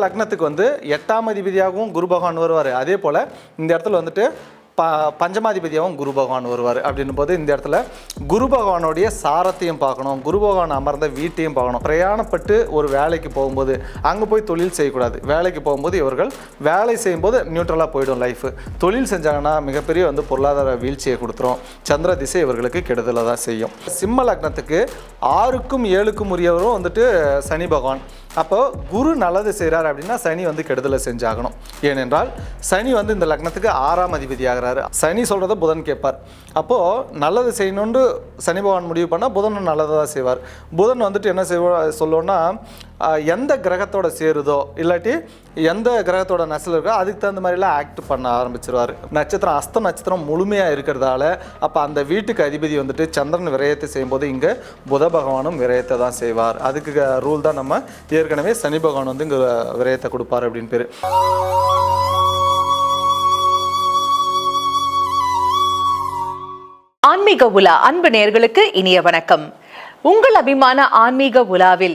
லக்னத்துக்கு வந்து எட்டாம் அதிபதியாகவும் குரு பகவான் வருவார். அதே போல் இந்த இடத்துல வந்துட்டு ப பஞ்சமாதிபதியாகவும் குரு பகவான் வருவார் அப்படின்னும் போது இந்த இடத்துல குரு பகவானுடைய சாரத்தையும் பார்க்கணும். குரு பகவான் அமர்ந்த வீட்டையும் பார்க்கணும். பிரயாணப்பட்டு ஒரு வேலைக்கு போகும்போது அங்கே போய் தொழில் செய்யக்கூடாது. வேலைக்கு போகும்போது இவர்கள் வேலை செய்யும்போது நியூட்ரலாக போயிடும் லைஃப் தொழில் செஞ்சாங்கன்னா மிகப்பெரிய வந்து பொருளாதார வீழ்ச்சியை கொடுத்துரும். சந்திர திசை இவர்களுக்கு கெடுதலை தான் செய்யும். சிம்ம லக்னத்துக்கு ஆறுக்கும் ஏழுக்கும் உரியவரும் வந்துட்டு சனி பகவான். அப்போ குரு நல்லது செய்கிறார் அப்படின்னா சனி வந்து கெடுதலை செஞ்சாகணும். ஏனென்றால் சனி வந்து இந்த லக்னத்துக்கு ஆறாம் அதிபதி ஆகிறாரு சனி சொல்கிறத புதன் கேட்பார். அப்போது நல்லது செய்யணும்னு சனி பகவான் முடிவு பண்ணால் புதன் நல்லதாக செய்வார். புதன் வந்துட்டு என்ன செய்வா சொல்லுவோன்னா எந்த கிரகத்தோட சேருதோ இல்லாட்டி எந்த கிரகத்தோட நசல் இருக்கோ அதுக்கு தகுந்த மாதிரிலாம் ஆக்ட் பண்ண ஆரம்பிச்சிருவார். நட்சத்திரம் அஸ்த நட்சத்திரம் முழுமையாக இருக்கிறதால அப்போ அந்த வீட்டுக்கு அதிபதி வந்துட்டு சந்திரன் விரயத்தை செய்யும்போது இங்கே புத பகவானும் விரயத்தை தான் செய்வார். அதுக்கு ரூல் தான் நம்ம ஏற்கனவே சனி பகவான் வந்து இங்கே விரயத்தை கொடுப்பார் அப்படின்னு பேர். ஆன்மீக உலா அன்பு நேயர்களுக்கு இனிய வணக்கம். உங்கள் அபிமான ஆன்மீக உலாவில்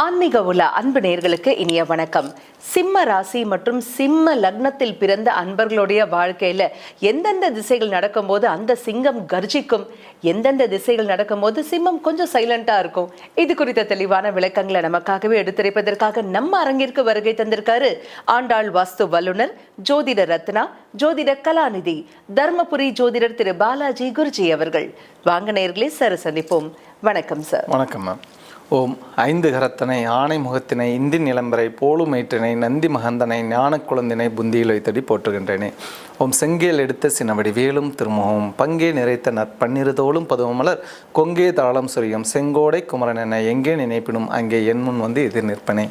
ஆன்மீக உலா அன்பு நேயர்களுக்கு இனிய வணக்கம். சிம்ம ராசி மற்றும் சிம்ம லக்னத்தில் பிறந்த அன்பர்களுடைய வாழ்க்கையில எந்தெந்த திசைகள் நடக்கும்போது அந்த சிங்கம் கர்ஜிக்கும்? எந்தெந்த திசைகள் நடக்கும்போது சிம்மம் கொஞ்சம் சைலண்டா இருக்கும்? இது குறித்த தெளிவான விளக்கங்களை நமக்காகவே எடுத்துரைப்பதற்காக நம்ம அரங்கிற்கு வருகை தந்திருக்காரு ஆண்டாள் வாஸ்து வல்லுனர் ஜோதிட ரத்னா ஜோதிட கலாநிதி தர்மபுரி ஜோதிடர் திரு பாலாஜி குருஜி அவர்கள். வாங்க நேர்களே சார் சந்திப்போம். வணக்கம் சார். வணக்கம் மேம் ஓம் ஐந்து கரத்தனை ஆணை முகத்தினை இந்தி நிலம்பரை போலுமேற்றினை நந்தி மகந்தனை ஞான குழந்தினை புந்தியில் வைத்தடி போற்றுகின்றேனே. ஓம் செங்கேல் எடுத்த சினவடி வேலும் திருமுகம் பங்கே நிறைத்த நற்பன்னிருதோளும் பதுவமலர் கொங்கே தாளம் சுரியம் செங்கோடை குமரன் என எங்கே நினைப்பினும் அங்கே என் முன் வந்து எதிர் நிற்பனே.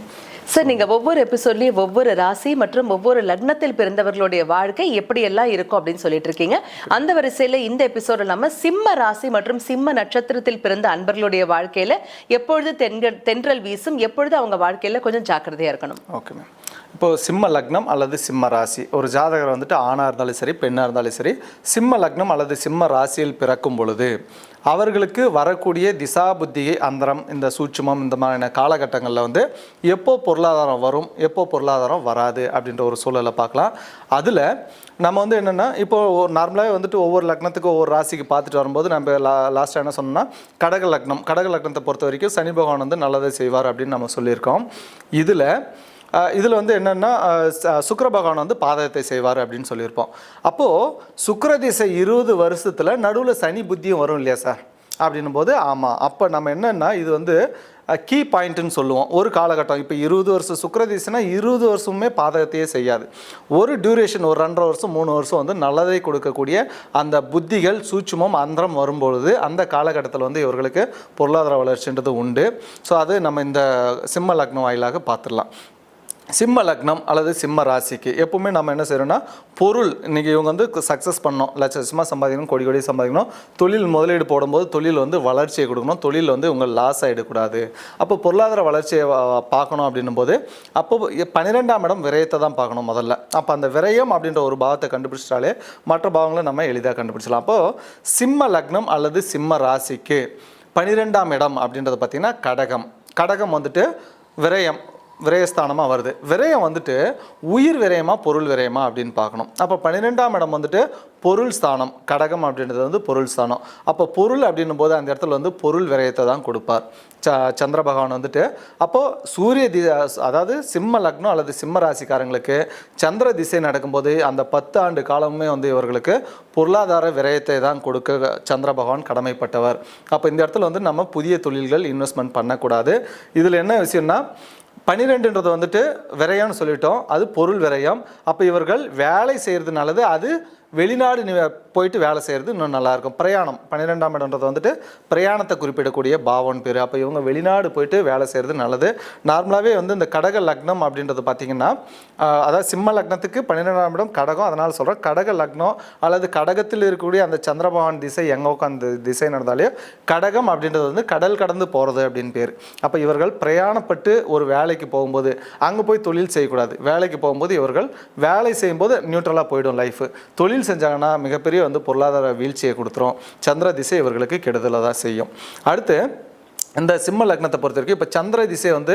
சார் நீங்க ஒவ்வொரு எபிசோட்லயும் ஒவ்வொரு ராசி மற்றும் ஒவ்வொரு லக்னத்தில் பிறந்தவர்களுடைய வாழ்க்கை எப்படி எல்லாம் இருக்கும் அப்படின்னு சொல்லிட்டு இருக்கீங்க. அந்த வரிசையில இந்த எபிசோட நம்ம சிம்ம ராசி மற்றும் சிம்ம நட்சத்திரத்தில் பிறந்த அன்பர்களுடைய வாழ்க்கையில எப்பொழுது தென்கள் தென்றல் வீசும் எப்பொழுது அவங்க வாழ்க்கையில கொஞ்சம் ஜாக்கிரதையா இருக்கணும். ஓகே மேம் இப்போது சிம்ம லக்னம் அல்லது சிம்ம ராசி. ஒரு ஜாதகர் வந்துட்டு ஆணாக இருந்தாலும் சரி பெண்ணாக இருந்தாலும் சரி சிம்ம லக்னம் அல்லது சிம்ம ராசியில் பிறக்கும் பொழுது அவர்களுக்கு வரக்கூடிய திசா புத்தியை அந்தரம் இந்த சூட்சுமம் இந்த மாதிரியான காலகட்டங்களில் வந்து எப்போ பொருளாதாரம் வரும் எப்போ பொருளாதாரம் வராது அப்படின்ற ஒரு சூழலை பார்க்கலாம். அதில் நம்ம வந்து என்னென்னா இப்போ நார்மலாகவே வந்துட்டு ஒவ்வொரு லக்னத்துக்கு ஒவ்வொரு ராசிக்கு பார்த்துட்டு வரும்போது நம்ம லா லாஸ்ட்டாக என்ன சொன்னோம்னா கடக லக்னம். கடக லக்னத்தை பொறுத்த வரைக்கும் சனி பகவான் வந்து நல்லதை செய்வார் அப்படின்னு நம்ம சொல்லியிருக்கோம். இதில் இதில் வந்து என்னென்னா சுக்கர பகவான் வந்து பாதகத்தை செய்வார் அப்படின்னு சொல்லியிருப்போம். அப்போது சுக்கர திசை இருபது வருஷத்தில் நடுவில் சனி புத்தியும் வரும் இல்லையா சார்? அப்படின்னும் போது ஆமாம் அப்போ நம்ம என்னென்னா இது வந்து கீ பாயிண்ட்டுன்னு சொல்லுவோம். ஒரு காலகட்டம். இப்போ இருபது வருஷம் சுக்கரதீசனா இருபது வருஷமுமே பாதகத்தையே செய்யாது. ஒரு டியூரேஷன் ஒரு ரெண்டரை வருஷம் மூணு வருஷம் வந்து நல்லதை கொடுக்கக்கூடிய அந்த புத்திகள் சூட்சுமம் அந்தரம் வரும்பொழுது அந்த காலகட்டத்தில் வந்து இவர்களுக்கு பொருளாதார வளர்ச்சின்றது உண்டு. ஸோ அது நம்ம இந்த சிம்ம லக்னம் வாயிலாக பார்த்துடலாம். சிம்ம லக்னம் அல்லது சிம்ம ராசிக்கு எப்பவுமே நம்ம என்ன செய்யறோம்னா பொருள் இன்னைக்கு இவங்க வந்து சக்ஸஸ் பண்ணோம். லட்ச லட்சமாக சம்பாதிக்கணும் கோடி கோடி சம்பாதிக்கணும். தொழில் முதலீடு போடும்போது தொழில் வந்து வளர்ச்சியை கொடுக்கணும். தொழில் வந்து உங்கள் லாஸ் ஆகிடக்கூடாது அப்போ பொருளாதார வளர்ச்சியை பார்க்கணும் அப்படின்னும் போது அப்போ பன்னிரெண்டாம் இடம் விரயத்தை தான் பார்க்கணும் முதல்ல. அப்போ அந்த விரயம் அப்படின்ற ஒரு பாவத்தை கண்டுபிடிச்சிட்டாலே மற்ற பாவங்களை நம்ம எளிதாக கண்டுபிடிச்சலாம் அப்போது சிம்ம லக்னம் அல்லது சிம்ம ராசிக்கு பன்னிரெண்டாம் இடம் அப்படின்றது பார்த்திங்கன்னா கடகம். கடகம் வந்துட்டு விரயம். விரயஸ்தானமாக வருது. விரயம் வந்துட்டு உயிர் விரயமா பொருள் விரயமா அப்படின்னு பார்க்கணும். அப்போ பன்னிரெண்டாம் இடம் வந்துட்டு பொருள் ஸ்தானம் கடகம் அப்படின்றது வந்து பொருள் ஸ்தானம். அப்போ பொருள் அப்படின்னும் போது அந்த இடத்துல வந்து பொருள் விரயத்தை தான் கொடுப்பார். ச சந்திர பகவான் வந்துட்டு அப்போது சூரிய தி அதாவது சிம்ம லக்னம் அல்லது சிம்ம ராசிக்காரங்களுக்கு சந்திர திசை நடக்கும்போது அந்த பத்து ஆண்டு காலமுமே வந்து இவர்களுக்கு பொருளாதார விரயத்தை தான் கொடுக்க சந்திர பகவான் கடமைப்பட்டவர். அப்போ இந்த இடத்துல வந்து நம்ம புதிய தொழில்கள் இன்வெஸ்ட்மெண்ட் பண்ணக்கூடாது. இதில் என்ன விஷயம்னா பன்னிரெண்டுன்றது வந்துட்டு விரயம்னு சொல்லிட்டோம். அது பொருள் விரயம். அப்போ இவர்கள் வேலை செய்கிறது நல்லது அது வெளிநாடு நி- போயிட்டு வேலை செய்கிறது இன்னும் நல்லாயிருக்கும். பிரயாணம் பன்னிரெண்டாம் இடம்ன்றது வந்துட்டு பிரயாணத்தை குறிப்பிடக்கூடிய பாவன் பேர். அப்போ இவங்க வெளிநாடு போயிட்டு வேலை செய்கிறது நல்லது. நார்மலாகவே வந்து இந்த கடக லக்னம் அப்படின்றது பார்த்திங்கன்னா அதாவது சிம்ம லக்னத்துக்கு பன்னிரெண்டாம் இடம் கடகம். அதனால் சொல்கிறேன் கடக லக்னம் அல்லது கடகத்தில் இருக்கக்கூடிய அந்த சந்திரபகவான் திசை எங்கே உட்காந்து திசை நடந்தாலே கடகம் அப்படின்றது வந்து கடல் கடந்து போகிறது அப்படின்னு பேர். அப்போ இவர்கள் பிரயாணப்பட்டு ஒரு வேலைக்கு போகும்போது அங்கே போய் தொழில் செய்யக்கூடாது. வேலைக்கு போகும்போது இவர்கள் வேலை செய்யும்போது நியூட்ரலாக போயிடும் லைஃப் தொழில் செஞ்சாங்கன்னா மிகப்பெரிய வந்து பொருளாதார வீழ்ச்சியை கொடுத்துரும். சந்திர திசை இவர்களுக்கு கெடுதலை தான் செய்யும். அடுத்து இந்த சிம்ம லக்னத்தை பொறுத்த வரைக்கும் இப்போ சந்திர திசை வந்து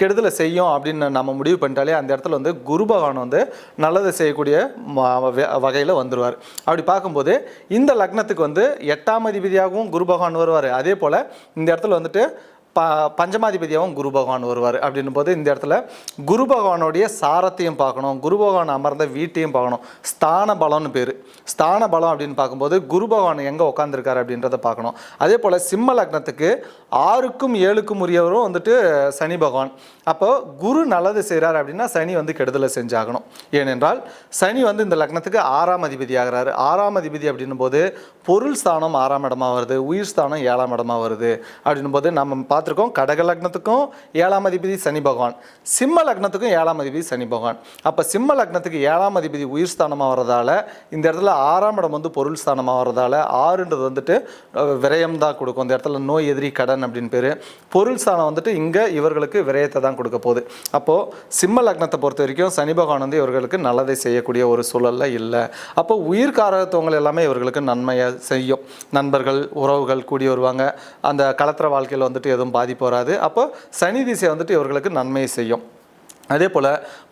கெடுதலை செய்யும் அப்படின்னு நம்ம முடிவு பண்ணிட்டாலே அந்த இடத்துல வந்து குரு பகவான் வந்து நல்லதை செய்யக்கூடிய வகையில் வந்துடுவார் அப்படி பார்க்கும்போது இந்த லக்னத்துக்கு வந்து எட்டாம் அதிபதியாகவும் குரு பகவான் வருவார். அதே போல் இந்த இடத்துல வந்துட்டு ப பஞ்சமாதிபதியாகவும் குரு பகவான் வருவார் அப்படின்னும் போது இந்த இடத்துல குரு பகவானுடைய சாரத்தையும் பார்க்கணும். குரு பகவான் அமர்ந்த வீட்டையும் பார்க்கணும். ஸ்தான பலம்னு பேர். ஸ்தான பலம் அப்படின்னு பார்க்கும்போது குரு பகவான் எங்கே உட்காந்துருக்காரு அப்படின்றத பார்க்கணும். அதே போல் சிம்ம லக்னத்துக்கு ஆறுக்கும் ஏழுக்கும் உரியவரும் வந்துட்டு சனி பகவான். அப்போ குரு நல்லது செய்கிறார் அப்படின்னா சனி வந்து கெடுதலை செஞ்சாகணும். ஏனென்றால் சனி வந்து இந்த லக்னத்துக்கு ஆறாம் அதிபதி ஆகிறாரு ஆறாம் அதிபதி அப்படின்னும் போது பொருள் ஸ்தானம் ஆறாம் இடமா வருது உயிர் ஸ்தானம் ஏழாம் இடமா வருது அப்படின்னும் போது நம்ம பார்த்துருக்கோம் கடக லக்னத்துக்கும் ஏழாம் அதிபதி சனி பகவான் சிம்ம லக்னத்துக்கும் ஏழாம் அதிபதி சனி பகவான். அப்போ சிம்ம லக்னத்துக்கு ஏழாம் அதிபதி உயிர் ஸ்தானமாக வர்றதால இந்த இடத்துல ஆறாம் இடம் வந்து பொருள் ஸ்தானமாக வர்றதால ஆறுன்றது வந்துட்டு விரயம் தான் கொடுக்கும். இந்த இடத்துல நோய் எதிரி கடன் அப்படின்னு பேர். பொருள் ஸ்தானம் வந்துட்டு இங்கே இவர்களுக்கு விரயத்தை தான் கொடுக்க போகுது. அப்போது சிம்ம லக்னத்தை பொறுத்த வரைக்கும் சனி பகவான் வந்து இவர்களுக்கு நல்லதை செய்யக்கூடிய ஒரு சூழல்ல இல்லை. அப்போ உயிர் காரகத்துவங்கள் எல்லாமே இவர்களுக்கு நன்மையை செய்யும். நண்பர்கள் உறவுகள் கூடி வருவாங்க. அந்த கலத்திர வாழ்க்கையில் வந்துட்டு எதுவும் பாதிப்பு வராது. அப்போ சனி திசை வந்துட்டு இவர்களுக்கு நன்மையை செய்யும். அதே போல்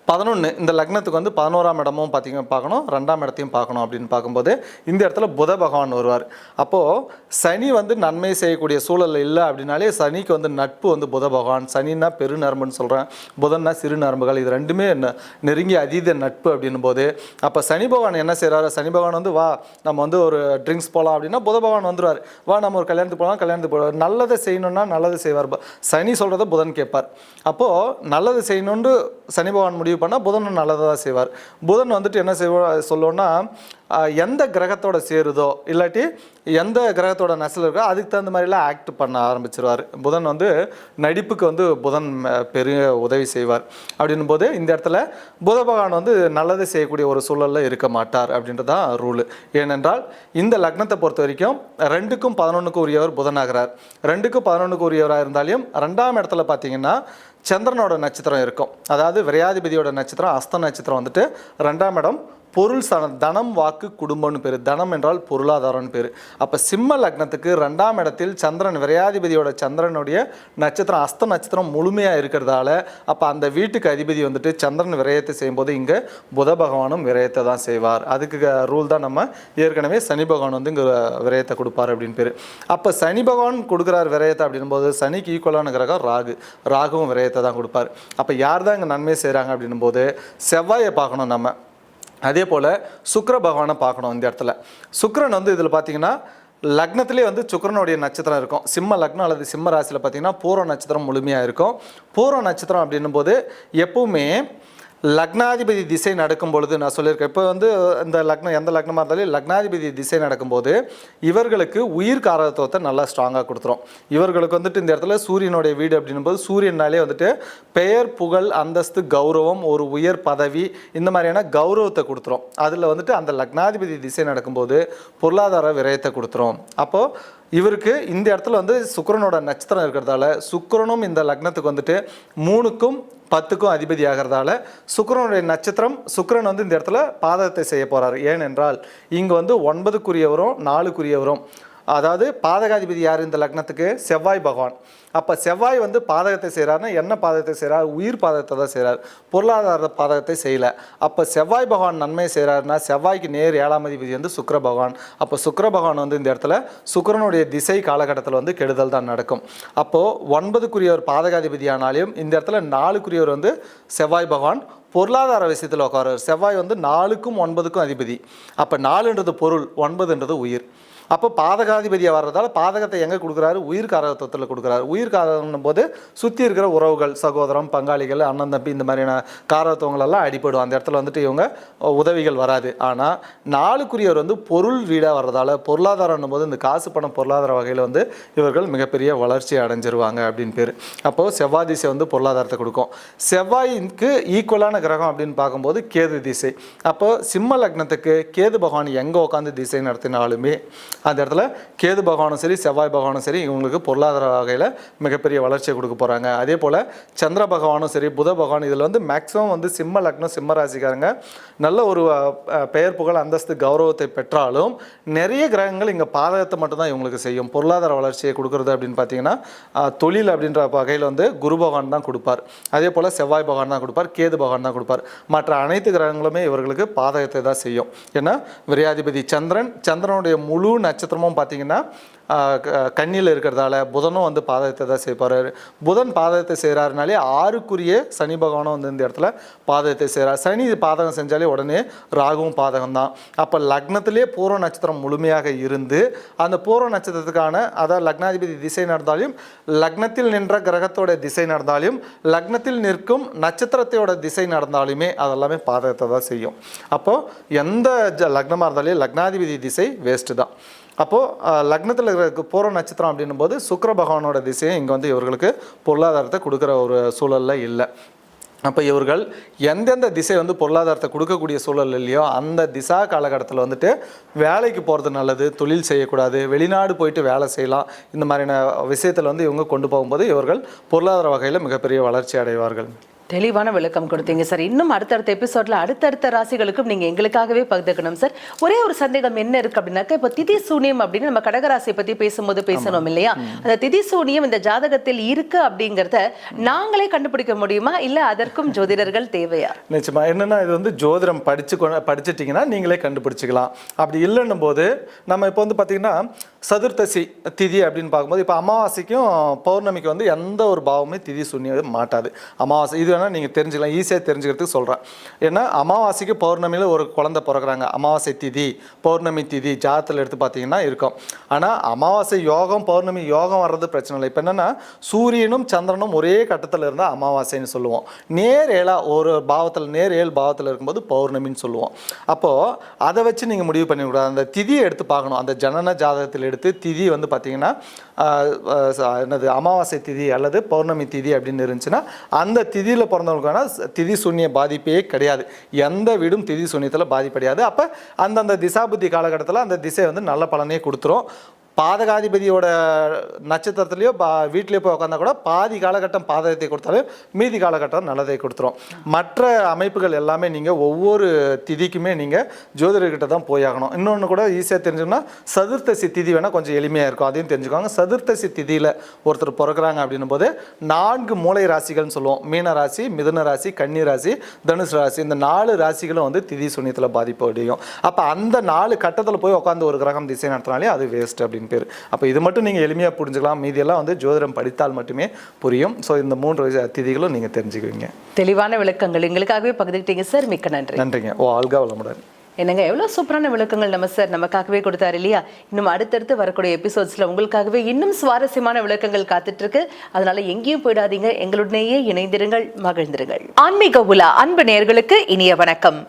பதினொன்று இந்த லக்னத்துக்கு வந்து பதினோராம் இடமும் பார்த்திங்க பார்க்கணும் ரெண்டாம் இடத்தையும் பார்க்கணும் அப்படின்னு பார்க்கும்போது இந்த இடத்துல புத பகவான் வருவார். அப்போது சனி வந்து நன்மை செய்யக்கூடிய சூழல் இல்லை அப்படின்னாலே சனிக்கு வந்து நட்பு வந்து புத பகவான் சனின்னா பெரு நரம்புன்னு சொல்கிறேன் புதன்னா சிறு நரம்புகள் இது ரெண்டுமே ந- நெருங்கிய அதீத நட்பு அப்படின்னும் போது அப்போ சனி பகவான் என்ன செய்கிறாரு சனி பகவான் வந்து வா நம்ம வந்து ஒரு ட்ரிங்க்ஸ் போகலாம் அப்படின்னா புத பகவான் வந்துடுவார் வா நம்ம ஒரு கல்யாணத்துக்கு போகலாம் கல்யாணத்துக்கு போகலாம் நல்லதை செய்யணும்னா நல்லது செய்வார். சனி சொல்கிறத புதன் கேட்பார். அப்போது நல்லது செய்யணுன்ட்டு சனி பகவான் முடிவு பண்ணால் புதன் நல்லதாக தான் செய்வார். புதன் வந்துட்டு என்ன செய்வா சொல்லுவோன்னா எந்த கிரகத்தோட சேருதோ இல்லாட்டி எந்த கிரகத்தோட நெசல் இருக்கோ அதுக்கு தகுந்த மாதிரிலாம் ஆக்ட் பண்ண ஆரம்பிச்சிருவார். புதன் வந்து நடிப்புக்கு வந்து புதன் பெரிய உதவி செய்வார். அப்படின்னும் போது இந்த இடத்துல புத பகவான் வந்து நல்லது செய்யக்கூடிய ஒரு சூழலில் இருக்க மாட்டார் அப்படின்றது தான் ரூலு ஏனென்றால் இந்த லக்னத்தை பொறுத்த வரைக்கும் ரெண்டுக்கும் பதினொன்றுக்கு உரியவர் புதனாகிறார். ரெண்டுக்கும் பதினொன்றுக்கு உரியவராக இருந்தாலும் ரெண்டாம் இடத்துல பார்த்தீங்கன்னா சந்திரனோட நட்சத்திரம் இருக்கும். அதாவது விரையாதிபதியோட நட்சத்திரம் அஸ்த நட்சத்திரம் வந்துட்டு ரெண்டாம் இடம் பொருள் சன தனம் வாக்கு குடும்பம்னு பேர். தனம் என்றால் பொருளாதாரம்னு பேர். அப்போ சிம்ம லக்னத்துக்கு ரெண்டாம் இடத்தில் சந்திரன் விரையாதிபதியோட சந்திரனுடைய நட்சத்திரம் அஸ்த நட்சத்திரம் முழுமையாக இருக்கிறதால அப்போ அந்த வீட்டுக்கு அதிபதி வந்துட்டு சந்திரன் விரயத்தை செய்யும்போது இங்கே புத பகவானும் விரயத்தை தான் செய்வார். அதுக்கு ரூல் தான் நம்ம ஏற்கனவே சனி பகவான் வந்து இங்கே விரயத்தை கொடுப்பார் அப்படின்னு பேர். அப்போ சனி பகவான் கொடுக்குறார் விரயத்தை அப்படின்னும் போது சனிக்கு ஈக்குவலான கிரகம் ராகு. ராகுவும் விரயத்தை தான் கொடுப்பார். அப்போ யார் தான் இங்கே நன்மை செய்கிறாங்க அப்படின்னும் போது செவ்வாயை பார்க்கணும் நம்ம. அதே போல் சுக்கர பகவானை பார்க்கணும் இந்த இடத்துல. சுக்கரன் வந்து இதில் பார்த்தீங்கன்னா லக்னத்திலே வந்து சுக்கரனுடைய நட்சத்திரம் இருக்கும். சிம்ம லக்னம் அல்லது சிம்ம ராசியில் பார்த்தீங்கன்னா பூர்வ நட்சத்திரம் முழுமையாக இருக்கும். பூர்வ நட்சத்திரம் அப்படின்னும் போது எப்பவுமே லக்னாதிபதி திசை நடக்கும் பொழுது நான் சொல்லியிருக்கேன். இப்போ வந்து இந்த லக்னம் எந்த லக்னமாக இருந்தாலும் லக்னாதிபதி திசை நடக்கும்போது இவர்களுக்கு உயிர் காரகத்துவத்தை நல்லா ஸ்ட்ராங்காக கொடுத்துரும். இவர்களுக்கு வந்துட்டு இந்த இடத்துல சூரியனுடைய வீடு அப்படின்னும் போது சூரியனாலே வந்துட்டு பெயர் புகழ் அந்தஸ்து கௌரவம் ஒரு உயர் பதவி இந்த மாதிரியான கௌரவத்தை கொடுத்துரும். அதில் வந்துட்டு அந்த லக்னாதிபதி திசை நடக்கும்போது பொருளாதார விரயத்தை கொடுத்துரும். அப்போது இவருக்கு இந்த இடத்துல வந்து சுக்கரனோட நட்சத்திரம் இருக்கிறதால சுக்கரனும் இந்த லக்னத்துக்கு வந்துட்டு மூணுக்கும் பத்துக்கும் அதிபதி ஆகிறதால சுக்கரனுடைய நட்சத்திரம் சுக்கிரன் வந்து இந்த இடத்துல பாதகத்தை செய்ய போகிறார் ஏனென்றால் இங்கே வந்து ஒன்பதுக்குரியவரும் நாலுக்குரியவரும். அதாவது பாதகாதிபதி யார் இந்த லக்னத்துக்கு? செவ்வாய் பகவான். அப்போ செவ்வாய் வந்து பாதகத்தை செய்கிறாருன்னா என்ன பாதகத்தை செய்கிறார் உயிர் பாதகத்தை தான் செய்கிறார் பொருளாதார பாதகத்தை செய்யலை. அப்போ செவ்வாய் பகவான் நன்மை செய்கிறாருன்னா செவ்வாய்க்கு நேர் ஏழாம் அதிபதி வந்து சுக்கர பகவான். அப்போ சுக்கர பகவான் வந்து இந்த இடத்துல சுக்கிரனுடைய திசை காலகட்டத்தில் வந்து கெடுதல் தான் நடக்கும். அப்போது ஒன்பதுக்குரியவர் பாதகாதிபதி ஆனாலும் இந்த இடத்துல நாலுக்குரியவர் வந்து செவ்வாய் பகவான் பொருளாதார விஷயத்தில் உட்காருவார். செவ்வாய் வந்து நாலுக்கும் ஒன்பதுக்கும் அதிபதி. அப்போ நாலுன்றது பொருள் ஒன்பதுன்றது உயிர். அப்போ பாதகாதிபதியாக வர்றதால பாதகத்தை எங்கே கொடுக்குறாரு? உயிர் காரகத்துவத்தில் கொடுக்குறாரு. உயிர் உயிர் போது சுற்றி இருக்கிற உறவுகள் சகோதரம் பங்காளிகள் அண்ணன் தம்பி இந்த மாதிரியான காரத்துவங்களெல்லாம் அடிபடும். அந்த இடத்துல வந்துட்டு இவங்க உதவிகள் வராது. ஆனால் நாளுக்குரியவர் வந்து பொருள் வீடாக வர்றதால பொருளாதாரம்னும் போது இந்த காசு பணம் பொருளாதார வகையில் வந்து இவர்கள் மிகப்பெரிய வளர்ச்சி அடைஞ்சிருவாங்க அப்படின்னு பேர். அப்போது செவ்வாய் திசை வந்து பொருளாதாரத்தை கொடுக்கும். செவ்வாய்க்கு ஈக்குவலான கிரகம் அப்படின்னு பார்க்கும்போது கேது திசை. அப்போ சிம்ம லக்னத்துக்கு கேது பகவான் எங்கே உட்காந்து திசை நடத்தினாலுமே அந்த இடத்துல கேது பகவானும் சரி செவ்வாய் பகவானும் சரி இவங்களுக்கு பொருளாதார வகையில் மிகப்பெரிய வளர்ச்சியை கொடுக்க போகிறாங்க அதே போல் சந்திர பகவானும் சரி புத பகவான் இதில் வந்து மேக்ஸிமம் வந்து சிம்ம லக்னம் சிம்ம ராசிக்காரங்க. நல்ல ஒரு பெயர் புகழ் அந்தஸ்து கௌரவத்தை பெற்றாலும் நிறைய கிரகங்கள் இங்கே பாதகத்தை மட்டும்தான் இவங்களுக்கு செய்யும். பொருளாதார வளர்ச்சியை கொடுக்குறது அப்படின்னு பார்த்தீங்கன்னா தொழில் அப்படின்ற வகையில் வந்து குரு பகவான் தான் கொடுப்பார். அதே போல் செவ்வாய் பகவான் தான் கொடுப்பார் கேது பகவான் தான் கொடுப்பார். மற்ற அனைத்து கிரகங்களுமே இவர்களுக்கு பாதகத்தை தான் செய்யும். ஏன்னா விரையாதிபதி சந்திரன் சந்திரனுடைய முழு நட்சத்திரமும் பார்த்தீங்கன்னா கண்ணியில் இருக்கிறதால புதனும் வந்து பாதகத்தை தான் செய்வார். புதன் பாதகத்தை செய்கிறாருனாலே ஆறுக்குரிய சனி பகவானும் வந்து இந்த இடத்துல பாதகத்தை செய்கிறார் சனி பாதகம் செஞ்சாலே உடனே ராகுவும் பாதகம் தான். அப்போ லக்னத்திலே பூர்வ நட்சத்திரம் முழுமையாக இருந்து அந்த பூர்வ நட்சத்திரத்துக்கான அதாவது லக்னாதிபதி திசை நடந்தாலும் லக்னத்தில் நின்ற கிரகத்தோட திசை நடந்தாலும் லக்னத்தில் நிற்கும் நட்சத்திரத்தோட திசை நடந்தாலுமே அதெல்லாமே பாதகத்தை தான் செய்யும். அப்போது எந்த ஜ லக்னமாக இருந்தாலும் லக்னாதிபதி திசை வேஸ்ட்டு தான். அப்போது லக்னத்தில் இருக்கிற பூர்வ நட்சத்திரம் அப்படின்னும் போது சுக்கர பகவானோட திசையை இங்கே வந்து இவர்களுக்கு பொருளாதாரத்தை கொடுக்குற ஒரு சூழலில் இல்லை. அப்போ இவர்கள் எந்தெந்த திசை வந்து பொருளாதாரத்தை கொடுக்கக்கூடிய சூழல் இல்லையோ அந்த திசா காலகட்டத்தில் வந்துட்டு வேலைக்கு போகிறது நல்லது தொழில் செய்யக்கூடாது வெளிநாடு போயிட்டு வேலை செய்யலாம் இந்த மாதிரியான விஷயத்தில் வந்து இவங்க கொண்டு போகும்போது இவர்கள் பொருளாதார வகையில் மிகப்பெரிய வளர்ச்சி அடைவார்கள். தெளிவான விளக்கம் கொடுத்தீங்க சார். இன்னும் அடுத்தடுத்த எபிசோட்ல அடுத்தடுத்த ராசிகளுக்கும் நீங்க எங்களுக்காகவே பகிர்ந்துக்கணும் சார். ஒரே ஒரு சந்தேகம் என்ன இருக்கு அப்படின்னாக்கா இப்போ திதி சூனியம் அப்படின்னு நம்ம கடகராசியை பத்தி பேசும்போது பேசணும் இல்லையா? அந்த திதி சூனியம் இந்த ஜாதகத்தில் இருக்கு அப்படிங்கறத நாங்களே கண்டுபிடிக்க முடியுமா? இல்ல அதற்கும் ஜோதிடர்கள் தேவையா? நிச்சயமா. என்னன்னா இது வந்து ஜோதிடம் படிச்சு படிச்சிட்டிங்கன்னா நீங்களே கண்டுபிடிச்சிக்கலாம். அப்படி இல்லைன்னும் போது நம்ம இப்போ வந்து பார்த்தீங்கன்னா சதுர்த்தசி திதி அப்படின்னு பார்க்கும்போது இப்போ அமாவாசைக்கும் பௌர்ணமிக்கு வந்து எந்த ஒரு பாவமே திதி சுண்ணியது மாட்டாது. அமாவாசை இது வேணால் நீங்கள் தெரிஞ்சுக்கலாம் ஈஸியாக தெரிஞ்சுக்கிறதுக்கு சொல்கிறேன் ஏன்னா அமாவாசைக்கு பௌர்ணமியில் ஒரு குழந்தை பிறக்குறாங்க. அமாவாசை திதி பௌர்ணமி திதி ஜாதத்தில் எடுத்து பார்த்தீங்கன்னா இருக்கும். ஆனால் அமாவாசை யோகம் பௌர்ணமி யோகம் வர்றது பிரச்சனை இல்லை. இப்போ என்னென்னா சூரியனும் சந்திரனும் ஒரே கட்டத்தில் இருந்தால் அமாவாசைன்னு சொல்லுவோம். நேர் ஏழா ஒரு பாவத்தில் நேர் ஏழு பாவத்தில் இருக்கும்போது பௌர்ணமின்னு சொல்லுவோம். அப்போது அதை வச்சு நீங்கள் முடிவு பண்ணிக்கூடாது அந்த திதியை எடுத்து பார்க்கணும். அந்த ஜனன ஜாதகத்தில் எடுத்து திதி வந்து பார்த்தீங்கன்னா என்னது அமாவாசை திதி அல்லது பௌர்ணமி திதி அப்படின்னு இருந்துச்சுன்னா அந்த திதியில் பிறந்தவங்களுக்கான திதி சூன்ய பாதிப்பே கிடையாது. எந்த வீடும் திதி சூன்யத்தில் பாதிப்படையாது. அப்போ அந்தந்த திசாபுத்தி காலகட்டத்தில் அந்த திசை வந்து நல்ல பலனே கொடுத்துரும். பாதகாதிபதியோட நட்சத்திரத்துலேயோ பா வீட்டிலேயோ போய் உட்காந்தா கூட பாதி காலகட்டம் பாதகத்தை கொடுத்தாலும் மீதி காலகட்டம் நல்லதை கொடுத்துரும். மற்ற அமைப்புகள் எல்லாமே நீங்கள் ஒவ்வொரு திதிக்குமே நீங்கள் ஜோதிடர்கிட்ட தான் போயாகணும் இன்னொன்று கூட ஈஸியாக தெரிஞ்சுக்கணும்னா சதுர்த்தசி திதி வேணால் கொஞ்சம் எளிமையாக இருக்கும். அதையும் தெரிஞ்சுக்கோங்க. சதுர்த்தசி திதியில் ஒருத்தர் பிறக்கிறாங்க அப்படின்னும் போது நான்கு மூளை ராசிகள்னு சொல்லுவோம். மீன ராசி மிதுன ராசி கன்னி ராசி தனுசு ராசி. இந்த நாலு ராசிகளும் வந்து திதி சுனியத்தில் பாதிப்பு அடையும். அப்போ அந்த நாலு கட்டத்தில் போய் உட்காந்து ஒரு கிரகம் திசை நடத்தினாலே அது வேஸ்ட் அப்படின்னு பேர். அப்போ இது மட்டும் நீங்கள் எளிமையாக புரிஞ்சுக்கலாம். மீதியெல்லாம் வந்து ஜோதிடம் படித்தால் மட்டுமே புரியும். ஸோ இந்த மூன்று விஷ- திதிகளும் நீங்கள் தெரிஞ்சுக்குவீங்க. தெளிவான விளக்கங்கள் எங்களுக்காகவே பகிர்ந்துக்கிட்டீங்க. சார் மிக்க நன்றி. நன்றிங்க. ஓ ஆல்கா வளமுடன். என்னங்க எவ்வளோ சூப்பரான விளக்கங்கள் நம்ம சார் நமக்காகவே கொடுத்தாரு இல்லையா? இன்னும் அடுத்தடுத்து வரக்கூடிய எபிசோட்ஸ்ல உங்களுக்காகவே இன்னும் சுவாரஸ்யமான விளக்கங்கள் காத்துட்டு இருக்கு அதனால எங்கேயும் போயிடாதீங்க. எங்களுடனேயே இணைந்திருங்கள் மகிழ்ந்திருங்கள். ஆன்மீக உலா அன்பு நேயர்களுக்கு இனிய வணக்கம்.